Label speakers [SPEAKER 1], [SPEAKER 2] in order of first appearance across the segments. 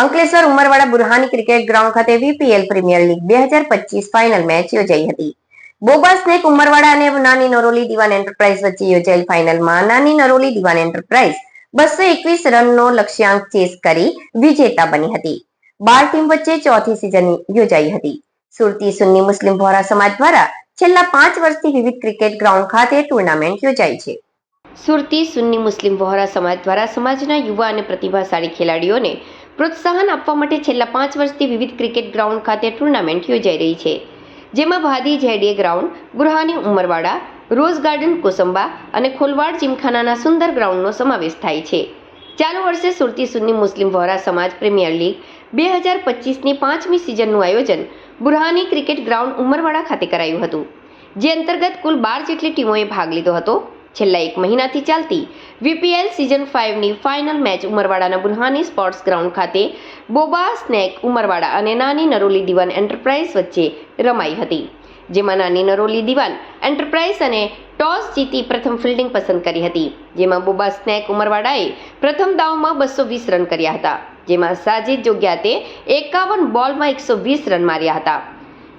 [SPEAKER 1] Ankleshwar Umarwada Burhani cricket ground ખાતે VPL premier league બે હજાર પચીસ ફાઇનલ મેચ યોજાઈ હતી. બોબા સ્નેક ઉમરવાડા અને નાની નરોલી દિવાન એન્ટરપ્રાઇઝ વચ્ચે યોજાયેલ ફાઇનલમાં નાની નરોલી દિવાન એન્ટરપ્રાઇઝ બસો એકવીસ રનનો લક્ષ્યાંક ચેસ કરી વિજેતા બની હતી. બાર ટીમ વચ્ચે ચોથી સિઝન યોજાઈ હતી. સુરતી સુન્ની મુસ્લિમ વોરા સમાજ દ્વારા છેલ્લા પાંચ વર્ષથી વિવિધ ક્રિકેટ ગ્રાઉન્ડ ખાતે ટુર્નામેન્ટ યોજાઈ છે. સુરતી સુન્ની મુસ્લિમ વહોરા સમાજ દ્વારા સમાજના યુવા અને પ્રતિભાશાળી ખેલાડીઓને પ્રોત્સાહન આપવા માટે છેલ્લા પાંચ વર્ષથી વિવિધ ક્રિકેટ ગ્રાઉન્ડ ખાતે ટુર્નામેન્ટ યોજાઈ રહી છે. જેમાં ભાદી જેડીએ ગ્રાઉન્ડ ગુરહાની ઉમરવાડા, રોઝ ગાર્ડન, કોસંબા અને ખોલવાડ જીમખાનાના સુંદર ગ્રાઉન્ડનો સમાવેશ થાય છે. ચાલુ વર્ષે સુરતી સુન્ની મુસ્લિમ વહોરા સમાજ પ્રીમિયર લીગ બે હજાર પચીસની પાંચમી સિઝનનું આયોજન બુરહાની ક્રિકેટ ગ્રાઉન્ડ ઉમરવાડા ખાતે કરાયું હતું. જે અંતર્ગત કુલ બાર જેટલી ટીમોએ ભાગ લીધો હતો. છેલ્લા એક મહિનાથી ચાલતી વીપીએલ સિઝન ફાઇવની ફાઇનલ મેચ ઉમરવાડાના બુરહાની સ્પોર્ટ્સ ગ્રાઉન્ડ ખાતે બોબા, સ્નેક, ઉમરવાડા અને નાની નરોલી દિવાન એન્ટરપ્રાઇઝ વચ્ચે રમાઈ હતી. જેમાં નાની નરોલી દિવાન એન્ટરપ્રાઇઝ અને ટોસ જીતી પ્રથમ ફિલ્ડિંગ પસંદ કરી હતી. જેમાં બોબા, સ્નેક, ઉમરવાડાએ પ્રથમ દાવમાં બસો વીસ રન કર્યા હતા. જેમાં સાજિદ જોગ્યાતે એકાવન બોલમાં એકસો વીસ રન માર્યા હતા.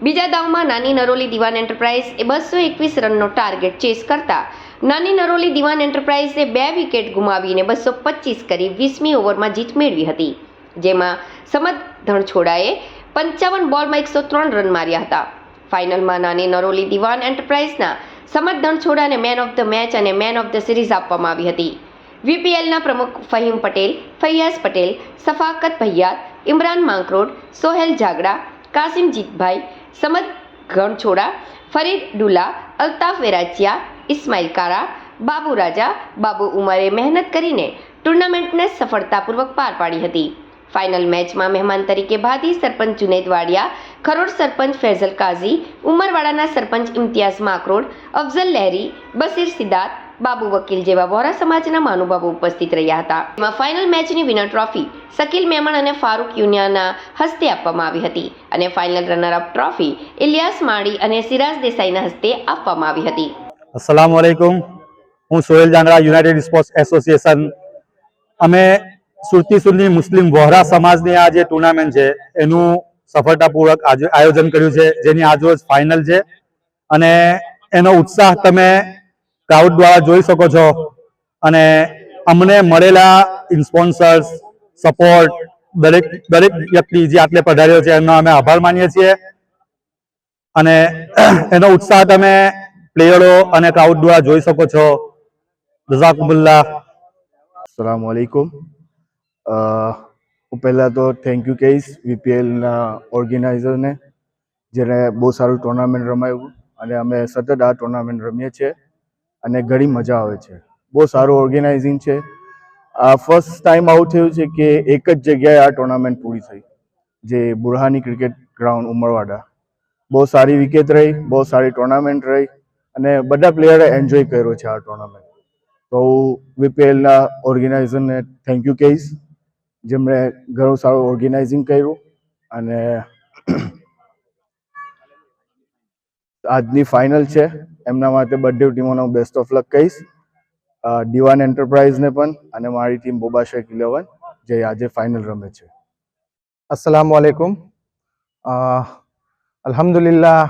[SPEAKER 1] બીજા દાવમાં નાની નરોલી દિવાન એન્ટરપ્રાઇઝ એ બસો એકવીસ રનનો ટાર્ગેટ ચેસ કરતા નાની નરોલી દિવાન એન્ટરપ્રાઇઝે બે વિકેટ ગુમાવીને બસો પચીસ કરી વીસમી ઓવરમાં જીત મેળવી હતી, જેમાં સમદ ધણછોડાએ પંચાવન બોલમાં એકસો ત્રણ રન માર્યા હતા. ફાઇનલમાં નાની નરોલી દિવાન એન્ટરપ્રાઇઝના સમદ ધણછોડાને મેન ઓફ ધ મેચ અને મેન ઓફ ધ સિરીઝ આપવામાં આવી હતી. વીપીએલના પ્રમુખ ફહીમ પટેલ, ફૈયાઝ પટેલ, સફાકત ભૈયાત ઇમરાન માંકરોડ, સોહેલ જાગડા કાસિમ જીતભાઈ સમદ ગણછોડા ફરીદ ડુલા, અલ્તાફ વેરાચિયા ઇસ્માઇલ કારા, બાબુ રાજા, બાબુ ઉમરે મહેનત કરીને ટુર્નામેન્ટને સફળતાપૂર્વક પાર પાડી હતી. ફાઇનલ મેચમાં મહેમાન તરીકે ભાદી સરપંચ જુનેદ વાડિયા, ખરોડ સરપંચ ફૈઝલ કાઝી, ઉમરવાડાના સરપંચ ઇમ્તિયાઝ માકરોડ, અફઝલ લહેરી, બસીર સિદ્ધાર્થ, બાબુ વકીલ જેવા વોરા સમાજના મહાનુભાવો ઉપસ્થિત રહ્યા હતા. એમાં ફાઇનલ મેચની વિનર ટ્રોફી શકીલ મેમણ અને ફારૂક યુનિયાના હસ્તે આપવામાં આવી હતી અને final runner up trophy Ilyas Mali અને સિરાજ દેસાઈના હસ્તે આપવામાં આવી હતી.
[SPEAKER 2] અસલામ વાલેકુમ હું Sohel Jangda united sports association અમે સુરતી મુસ્લિમ વોહરા સમાજની આ જે ટુર્નામેન્ટ છે, એનું સફળતાપૂર્વક આયોજન કર્યું છે, જેની આજરોજ ફાઇનલ છે. અને એનો ઉત્સાહ તમે ક્રાઉડ દ્વારા જોઈ શકો છો. અને અમને મળેલા ઇન્સ્પોન્સર્સ સપોર્ટ દરેક દરેક વ્યક્તિ જે આટલે પધાર્યો છે, એનો અમે આભાર માનીએ છીએ. અને એનો ઉત્સાહ તમે પ્લેયરો અને ક્રાઉડ દ્વારા જોઈ શકો છો. રઝાકુબુલ્લા
[SPEAKER 3] અસલામ વાલેકુમ હું પહેલાં તો થેન્ક યુ કહીશ વીપીએલના ઓર્ગેનાઇઝરને જેણે બહુ સારું ટુર્નામેન્ટ રમાયું અને અમે સતત આ ટુર્નામેન્ટ રમીએ છીએ અને ઘણી મજા આવે છે. બહુ સારું ઓર્ગેનાઇઝિંગ છે. આ ફર્સ્ટ ટાઈમ આવું થયું છે કે એક જ જગ્યાએ આ ટુર્નામેન્ટ પૂરી થઈ, જે બુરહાની ક્રિકેટ ગ્રાઉન્ડ ઉમરવાડા. બહુ સારી વિકેટ રહી, બહુ સારી ટુર્નામેન્ટ રહી અને બધા પ્લેયરે એન્જોય કર્યો છે આ ટુર્નામેન્ટ તો વીપીએલના ઓર્ગેનાઇઝરને થેન્ક યુ કહીશ. જેમણે ઘણું સારું ઓર્ગેનાઇઝિંગ કર્યું અને આજની ફાઇનલ છે. એમના માટે બધી હું બેસ્ટ ઓફ લક કહીશ. દિવાન એન્ટરપ્રાઇઝને પણ અને મારી ટીમ બોબા શેખ ઇલેવન જે આજે ફાઇનલ રમે છે.
[SPEAKER 4] અસલામ વાલેકુમ અલહમદુલિલ્લાહ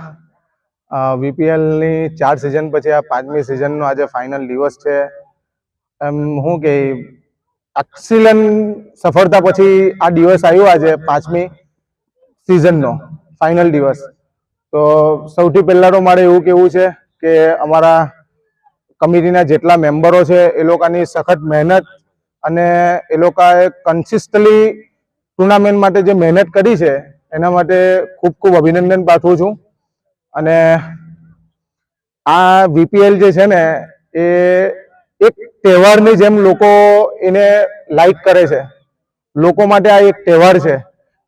[SPEAKER 4] વીપીએલની ચાર સિઝન પછી આ પાંચમી સિઝનનો આજે ફાઇનલ દિવસ છે. એમ હું કે એક્સિલન સફળતા પછી આ દિવસ આવ્યો આજે પાંચમી સિઝનનો ફાઇનલ દિવસ. તો સૌથી પહેલાં તો મારે એવું કહેવું છે કે અમારા કમિટીના જેટલા મેમ્બરો છે એ લોકોની સખત મહેનત અને એ લોકોએ કન્સિસ્ટલી ટુર્નામેન્ટ માટે જે મહેનત કરી છે, એના માટે ખૂબ ખૂબ અભિનંદન પાઠવું છું. અને આ વીપીએલ જે છે ને, એ એક તહેવારની જેમ લોકો એને લાઈક કરે છે. લોકો માટે આ એક તહેવાર છે.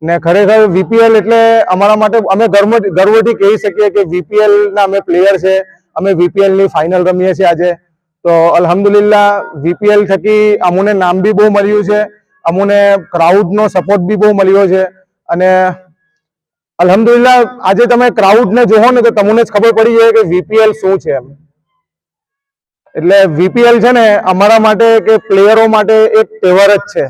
[SPEAKER 4] ને ખરેખર વીપીએલ એટલે અમારા માટે, અમે ગર્વ, ગર્વથી કહી શકીએ કે વીપીએલ ના અમે પ્લેયર છે. અમે વીપીએલની ફાઇનલ રમીએ છીએ આજે. તો અલ્હમદુલિલ્લા વીપીએલ થકી અમુને નામ બી બહુ મળ્યું છે. અમુને ક્રાઉડનો સપોર્ટ બી બહુ મળ્યો છે. અને અલ્હમ્દુલિલ્લાહ, આજે તમે ક્રાઉડને જોવો ને તો તમને જ ખબર પડી જાય કે વીપીએલ શું છે એમ. એટલે વીપીએલ છે ને અમારા માટે કે પ્લેયરો માટે એક તહેવાર જ છે.